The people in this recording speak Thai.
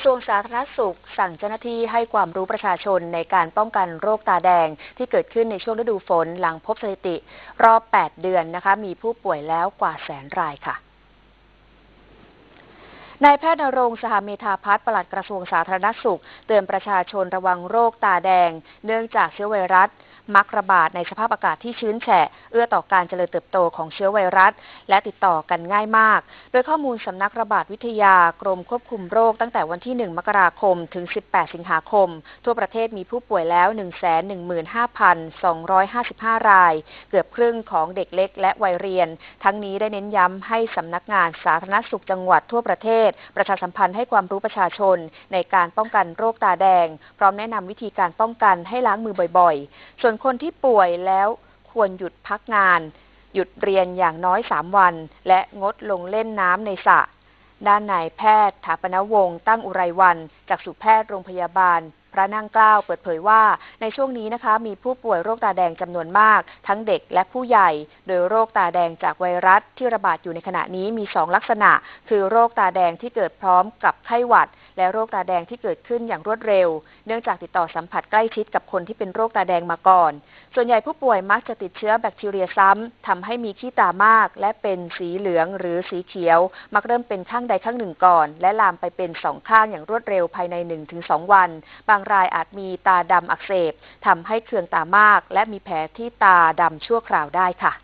ระทรวงสาธารณสุข สั่งเจ้าหน้าที่ให้ความรู้ประชาชนในการป้องกันโรคตาแดง ที่เกิดขึ้นในช่วงฤดูฝนหลังพบสถิติ รอบ 8 เดือนนะคะ มีผู้ป่วยแล้วกว่าแสนรายค่ะ นายแพทย์นรงสหเมธาพัฒน์ปลัดกระทรวงสาธารณสุข เตือนประชาชนระวังโรคตาแดง เนื่องจากเชื้อไวรัส มักระบาดในสภาพอากาศที่ชื้นแฉะ เอื้อต่อการเจริญเติบโตของเชื้อไวรัส และติดต่อกันง่ายมาก โดยข้อมูลสำนักระบาดวิทยากรมควบคุมโรคตั้งแต่วันที่ 1 มกราคมถึง 18 สิงหาคม ทั่วประเทศมีผู้ป่วยแล้ว 115,255 ราย เกือบครึ่งของเด็กเล็กและวัยเรียน ทั้งนี้ได้เน้นย้ำให้สำนักงานสาธารณสุขจังหวัดทั่วประเทศประชาสัมพันธ์ให้ความรู้ประชาชน ในการป้องกันโรคตาแดง พร้อมแนะนำวิธีการป้องกันให้ล้างมือบ่อยๆ ส่วนคนที่ป่วยแล้วควรหยุดพักงาน หยุดเรียนอย่างน้อย 3 วัน และงดลงเล่นน้ำในสระด้านนายแพทย์ถาปนวงศ์ตั้งอุไรวันจากสุแพทย์โรงพยาบาล พระนั่งเกล้าเปิดเผยว่าในช่วงนี้นะคะมีผู้ป่วยโรคตาแดงจำนวนมาก ทั้งเด็กและผู้ใหญ่ โดยโรคตาแดงจากไวรัสที่ระบาดอยู่ในขณะนี้มี 2 ลักษณะ คือโรคตาแดงที่เกิดพร้อมกับไข้หวัดและโรคตาแดงที่เกิดขึ้นอย่างรวดเร็ว เนื่องจากติดต่อสัมผัสใกล้ชิดกับคนที่เป็นโรคตาแดงมาก่อน ส่วนใหญ่ผู้ป่วยมักจะติดเชื้อแบคทีเรียซ้ำทำให้มีขี้ตามาก และเป็นสีเหลืองหรือสีเขียว มักเริ่มเป็นข้างใดข้างหนึ่งก่อน และลามไปเป็นสองข้างอย่างรวดเร็วภายใน 1-2 วัน บางรายอาจมีตาดำอักเสบทำให้เคืองตามาก และมีแผลที่ตาดำชั่วคราวได้ค่ะ